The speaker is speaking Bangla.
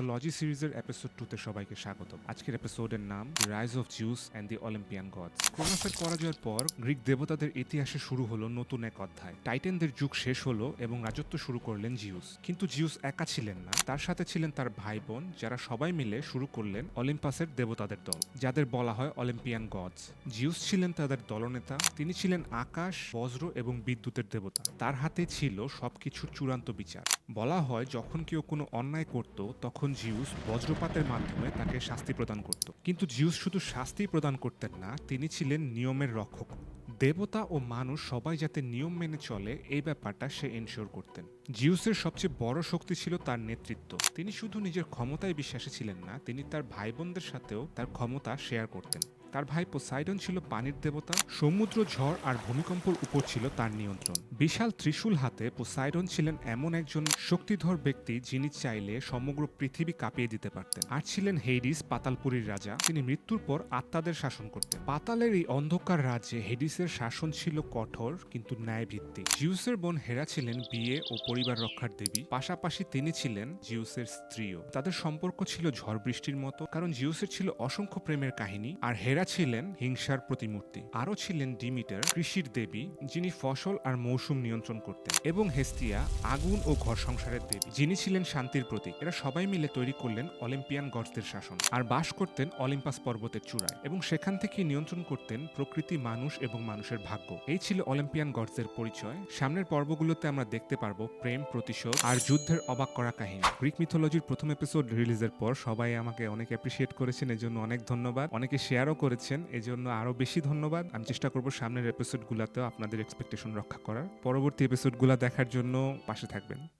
মিথোলজি সিরিজের এপিসোড টুতে সবাইকে স্বাগত আজকের এপিসোডের নাম rise of Zeus and the Olympian gods ক্রোনাসের পরাজয়ের পর গ্রিক দেবতাদের ইতিহাসে শুরু হলো নতুন এক অধ্যায়। টাইটেনদের যুগ শেষ হলো এবং রাজত্ব শুরু করলেন জিউস। কিন্তু জিউস একা ছিলেন না, তার সাথে ছিলেন তার ভাই বোন যারা সবাই মিলে শুরু করলেন অলিম্পাসের দেবতাদের দল, যাদের বলা হয় অলিম্পিয়ান গডস জিউস ছিলেন তাদের দলনেতা, তিনি ছিলেন আকাশ, বজ্র এবং বিদ্যুতের দেবতা। তার হাতে ছিল সবকিছুর চূড়ান্ত বিচার। বলা হয় যখন কেউ কোনো অন্যায় করত, তখন জিউস বজ্রপাতের মাধ্যমে তাকে শাস্তি প্রদান করত, কিন্তু জিউস শুধু শাস্তি প্রদান করতেন না, তিনি ছিলেন নিয়মের রক্ষক। দেবতা ও মানুষ সবাই যাতে নিয়ম মেনে চলে, এই ব্যাপারটা সে এনশিওর করতেন। জিউসের সবচেয়ে বড় শক্তি ছিল তার নেতৃত্ব। তিনি শুধু নিজের ক্ষমতায় বিশ্বাসী ছিলেন না, তিনি তার ভাই বোনদের সাথেও তার ক্ষমতা শেয়ার করতেন। তার ভাই পোসাইডন ছিল পানির দেবতা, সমুদ্র ঝড় আর ভূমিকম্পর উপর ছিল তার নিয়ন্ত্রণ। বিশাল ত্রিশূল হাতে পোসাইডন ছিলেন এমন একজন শক্তিধর ব্যক্তি যিনি চাইলে সমগ্র পৃথিবী কাঁপিয়ে দিতে পারতেন। আর ছিলেন হেডিস পাতালপুরীর রাজা, তিনি মৃত্যুর পর আত্মাদের শাসন করতেন। পাতালের এই অন্ধকার রাজ্যে হেডিসের শাসন ছিল কঠোর কিন্তু ন্যায়ভিত্তিক। জিউসের বোন হেরা ছিলেন বিয়ে ও পরিবার রক্ষার দেবী, পাশাপাশি তিনি ছিলেন জিউসের স্ত্রীও। তাদের সম্পর্ক ছিল ঝড় বৃষ্টির মতো, কারণ জিউসের ছিল অসংখ্য প্রেমের কাহিনী, আর হেরা ছিলেন হিংসার প্রতিমূর্তি। আরও ছিলেন ডিমিটার, কৃষির দেবী, যিনি ফসল আর মৌসুম নিয়ন্ত্রণ করতেন, এবং হেস্তিয়া, আগুন ও ঘর সংসারের দেবী, যিনি ছিলেন শান্তির প্রতীক। এরা সবাই মিলে তৈরি করলেন অলিম্পিয়ান গডসদের শাসন আর বাস করতেন অলিম্পাস পর্বতের চূড়ায়, এবং সেখান থেকে নিয়ন্ত্রণ করতেন প্রকৃতি, মানুষ এবং মানুষের ভাগ্য। এই ছিল অলিম্পিয়ান গডসদের পরিচয়। সামনের পর্বগুলোতে আমরা দেখতে পারব প্রেম, প্রতিশোধ আর যুদ্ধের অবাক করা কাহিনী। গ্রিক মিথোলজির প্রথম এপিসোড রিলিজের পর সবাই আমাকে অনেক অ্যাপ্রিসিয়েট করেছেন, এজন্য অনেক ধন্যবাদ। অনেকে শেয়ারও করেছেন জন্য আরও বেশি ধন্যবাদ। আমি চেষ্টা করব সামনের এপিসোডগুলোতেও আপনাদের এক্সপেকটেশন রক্ষা করার। পরবর্তী এপিসোডগুলো দেখার জন্য পাশে থাকবেন।